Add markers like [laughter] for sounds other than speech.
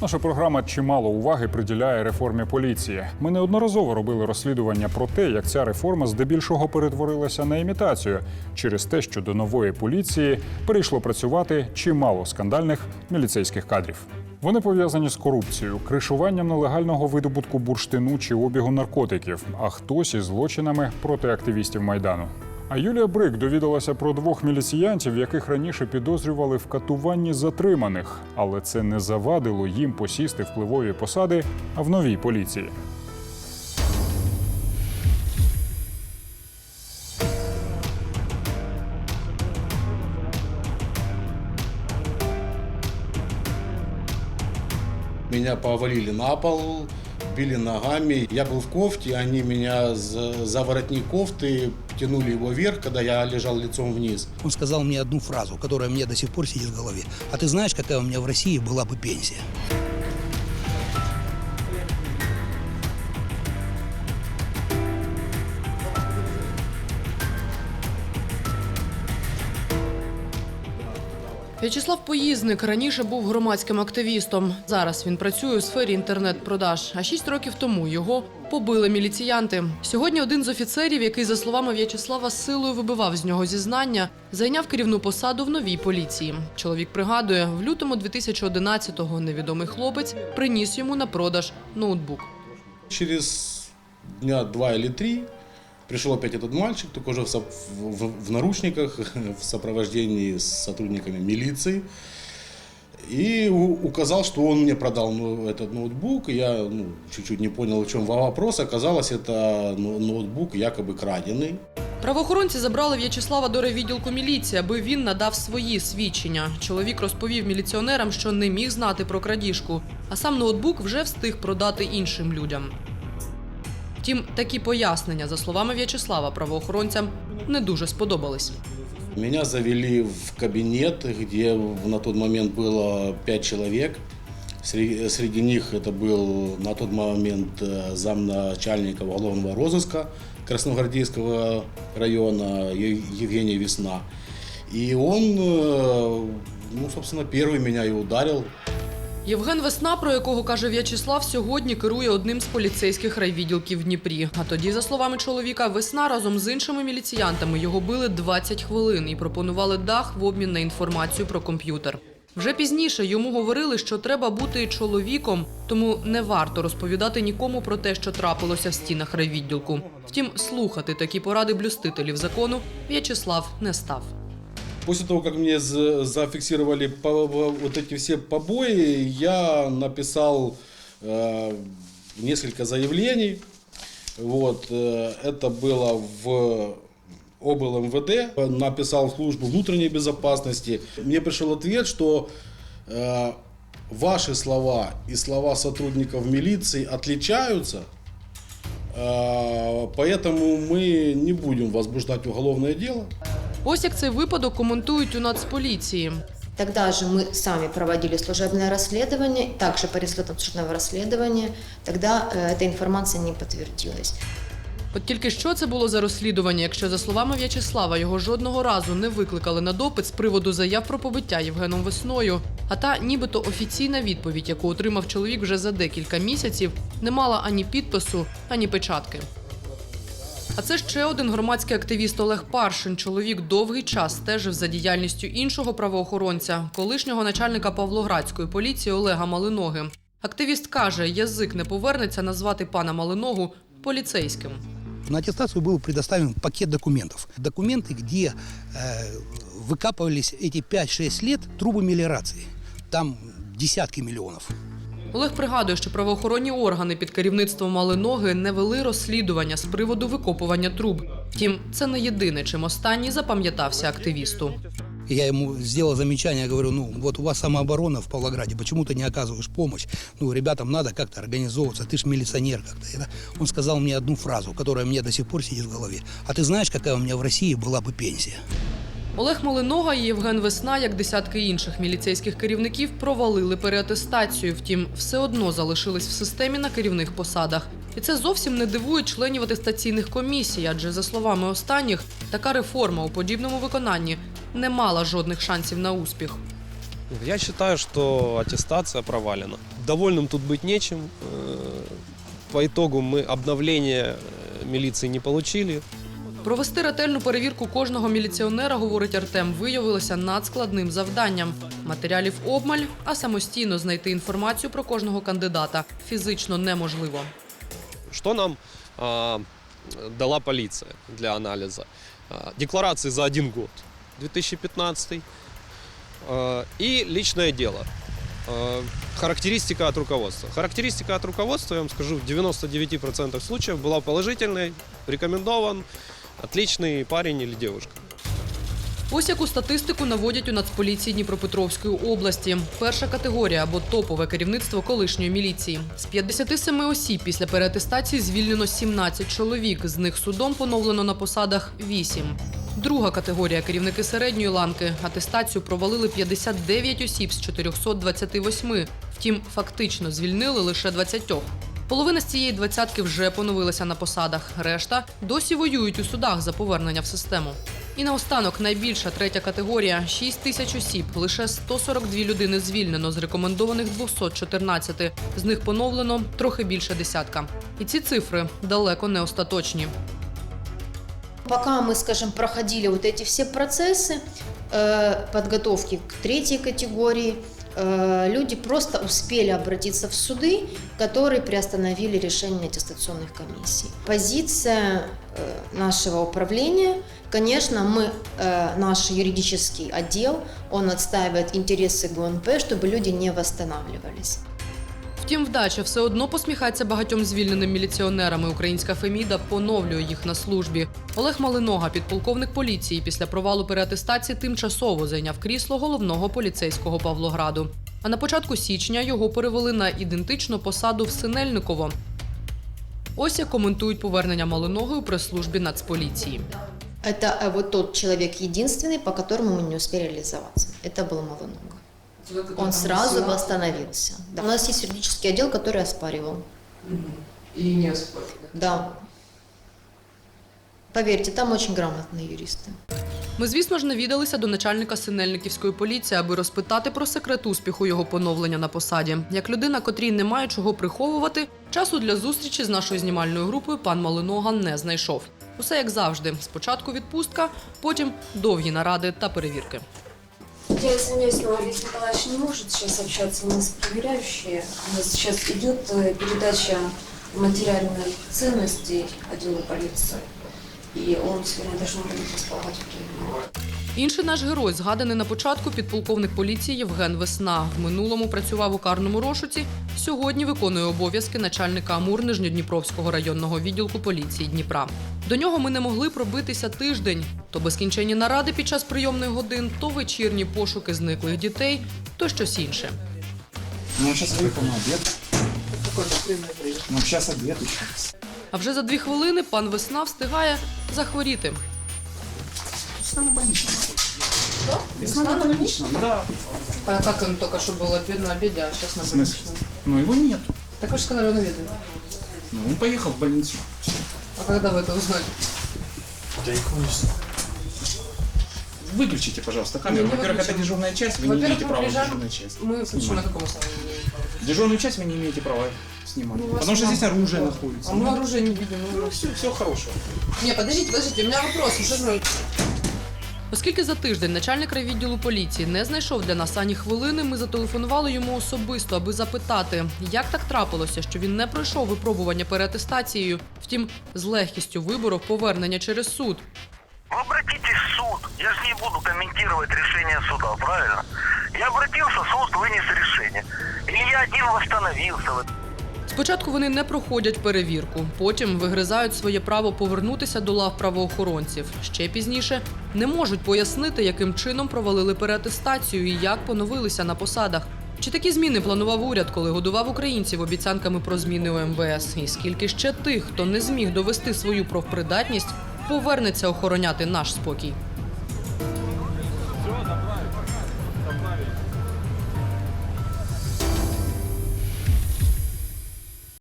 Наша програма чимало уваги приділяє реформі поліції. Ми неодноразово робили розслідування про те, як ця реформа здебільшого перетворилася на імітацію через те, що до нової поліції перейшло працювати чимало скандальних міліцейських кадрів. Вони пов'язані з корупцією, кришуванням нелегального видобутку бурштину чи обігу наркотиків, а хтось із злочинами проти активістів майдану. А Юлія Брик довідалася про двох міліціянтів, яких раніше підозрювали в катуванні затриманих, але це не завадило їм посісти впливові посади в новій поліції. Меня повалили на пол, били ногами. Я был в кофте, они меня за, за воротник кофты тянули его вверх, когда я лежал лицом вниз. Он сказал мне одну фразу, которая мне до сих пор сидит в голове. А ты знаешь, какая у меня в России была бы пенсия? В'ячеслав Поїзник раніше був громадським активістом. Зараз він працює у сфері інтернет-продаж. А шість років тому його побили міліціянти. Сьогодні один з офіцерів, який, за словами В'ячеслава, силою вибивав з нього зізнання, зайняв керівну посаду в новій поліції. Чоловік пригадує, в лютому 2011-го невідомий хлопець приніс йому на продаж ноутбук. Через дня два или три пришел опять этот мальчик, только уже в, со- в- в наручниках, [laughs] в сопровождении с сотрудниками милиции. И у- указал, что он мне продал ну, этот ноутбук. Я ну, чуть-чуть не понял, в чем вопрос. Оказалось, это ну, ноутбук якобы краденый. Правоохоронці забрали В'ячеслава до райвідділку міліції, аби він надав свої свідчення. Чоловік розповів міліціонерам, що не міг знати про крадіжку, а сам ноутбук вже встиг продати іншим людям. Втім, такі пояснення, за словами В'ячеслава, правоохоронцям не дуже сподобались. Меня завели в кабинет, где на тот момент было пять человек. Среди, среди них это был на тот момент э, замначальника уголовного розыска Красногвардейского района Е- Евгений Весна. И он, э, ну, собственно, первый меня и ударил. Євген Весна, про якого каже В'ячеслав, сьогодні керує одним з поліцейських райвідділків в Дніпрі. А тоді, за словами чоловіка, Весна разом з іншими міліціянтами його били 20 хвилин і пропонували дах в обмін на інформацію про комп'ютер. Вже пізніше йому говорили, що треба бути чоловіком, тому не варто розповідати нікому про те, що трапилося в стінах райвідділку. Втім, слухати такі поради блюстителів закону В'ячеслав не став. После того, как мне за- зафиксировали вот эти все побои, я написал э, несколько заявлений. Вот, э, это было в обл. МВД, написал в службу внутренней безопасности. Мне пришел ответ, что э, ваши слова и слова сотрудников милиции отличаются, э, поэтому мы не будем возбуждать уголовное дело. Ось як цей випадок коментують у Нацполіції. Тогда же мы сами проводили служебное расследование, также по результатам служебного расследования, тогда э, эта информация не подтвердилась. От тільки що це було за розслідування, якщо за словами В'ячеслава його жодного разу не викликали на допит з приводу заяв про побиття Євгеном Весною. А та, нібито офіційна відповідь, яку отримав чоловік вже за декілька місяців, не мала ані підпису, ані печатки. А це ще один громадський активіст Олег Паршин. Чоловік довгий час стежив за діяльністю іншого правоохоронця, колишнього начальника Павлоградської поліції Олега Малиноги. Активіст каже, язик не повернеться назвати пана Малиногу поліцейським. На аттестацию был предоставлен пакет документов. Документы, где э, выкапывались эти 5-6 лет трубы мелиорации. Там десятки миллионов. Олег пригадує, що правоохоронні органи під керівництвом Малиноги не вели розслідування з приводу викопування труб. Втім, це не єдине, чим останній запам'ятався активісту. И я ему сделал замечание, я говорю, ну вот у вас самооборона в Павлограде, почему ты не оказываешь помощь? Ну, ребятам надо как-то организовываться, ты ж милиционер как-то. И да, Он сказал мне одну фразу, которая мне до сих пор сидит в голове. А ты знаешь, какая у меня в России была бы пенсия? Олег Малинога і Євген Весна, як десятки інших міліцейських керівників, провалили переатестацію. Втім, все одно залишились в системі на керівних посадах. І це зовсім не дивує членів атестаційних комісій, адже за словами останніх, така реформа у подібному виконанні не мала жодних шансів на успіх. Я считаю, что аттестация провалена. довольным тут быть нечем. Э, По итогу мы обновления э, милиции не получили. Провести ретельну перевірку кожного міліціонера, говорить Артем, виявилося надскладним завданням. Матеріалів обмаль, а самостійно знайти інформацію про кожного кандидата фізично неможливо. Что нам а, дала полиция для анализа? А, декларации за один год, 2015, а, и личное дело. Характеристика от руководства. Характеристика от руководства, я вам скажу, в 99% случаев была положительной, рекомендован, отличный парень или девушка. Ось яку статистику наводять у Нацполіції Дніпропетровської області. Перша категорія або топове керівництво колишньої міліції. З 57 осіб після переатестації звільнено 17 чоловік. З них судом поновлено на посадах 8. Друга категорія керівники середньої ланки. Атестацію провалили 59 осіб з 428. Втім, фактично звільнили лише 20. Половина з цієї двадцятки вже поновилася на посадах. Решта досі воюють у судах за повернення в систему. І наостанок найбільша третя категорія 6 тисяч осіб. Лише 142 людини звільнено з рекомендованих 214. З них поновлено трохи більше десятка. І ці цифри далеко не остаточні. Пока мы, скажем, проходили вот эти все процессы э, подготовки к третьей категории, э, люди просто успели обратиться в суды, которые приостановили решение аттестационных комиссий. Позиция э, нашего управления, конечно, мы, э, наш юридический отдел, он отстаивает интересы ГУНП, чтобы люди не восстанавливались. Втім, вдача все одно посміхається багатьом звільненим міліціонерами. Українська Феміда поновлює їх на службі. Олег Малинога, підполковник поліції, після провалу переатестації тимчасово зайняв крісло головного поліцейського Павлограду. А на початку січня його перевели на ідентичну посаду в Синельниково. Ось як коментують повернення Малиноги у прес-службі Нацполіції. Это э, вот тот человек единственный, по которому мы не успели реализоваться. Это был Малонога. Он сразу восстановился. Да. У нас есть юридический отдел, который оспаривал. І не оспорили. Да. Поверьте, там очень грамотные юристы. Ми, звісно ж, навідалися до начальника Синельниківської поліції, аби розпитати про секрет успіху його поновлення на посаді. Як людина, котрій немає чого приховувати, часу для зустрічі з нашою знімальною групою пан Малинога не знайшов. Усе як завжди: спочатку відпустка, потім довгі наради та перевірки. Я извиняюсь, но Олег Николаевич не может сейчас общаться. У нас проверяющие. У нас сейчас идет э, передача материальных ценностей отделу полиции. И он сегодня должен будет располагать временем. Інший наш герой, згаданий на початку, підполковник поліції Євген Весна. В минулому працював у карному розшуці. Сьогодні виконує обов'язки начальника Амур Нижньодніпровського районного відділку поліції Дніпра. До нього ми не могли пробитися тиждень. То безкінченні наради під час прийомних годин, то вечірні пошуки зниклих дітей, то щось інше. Ну, выехал на обед. Ну, обед еще. А вже за дві хвилини пан Весна встигає захворіти. Весна на больничном. Весна на больничном, да. А як він тільки що був на обіді, а зараз на В смысле? Ну, его нет. Так ви ж сказали, він обідає. Ну, он поехал в больницу. А коли ви це узнали? Выключите, пожалуйста, камеру. Не, не Во-первых, выключу. это дежурная часть, вы не Во-первых, имеете мы права на приезжаем- дежурную часть. Ми почему Снимать. на каком основании? Дежурную часть вы не имеете права снимать. Ну, у вас Потому что там- здесь оружие находится. А мы оружие не видим. Ну, все, все хорошего. Не, подождите, подождите, у меня вопрос. Що ж Оскільки за тиждень начальник райвідділу поліції не знайшов для нас ані хвилини, ми зателефонували йому особисто, аби запитати, як так трапилося, що він не пройшов випробування переатестацією, втім, з легкістю виборов повернення через суд. Вы обратитесь в суд. Я же не буду комментировать решение суда, правильно? Я обратился, суд вынес решение. Или я один восстановился. Спочатку вони не проходять перевірку, потім вигризають своє право повернутися до лав правоохоронців. Ще пізніше не можуть пояснити, яким чином провалили переатестацію і як поновилися на посадах. Чи такі зміни планував уряд, коли годував українців обіцянками про зміни у МВС? І скільки ще тих, хто не зміг довести свою профпридатність, повернеться охороняти наш спокій?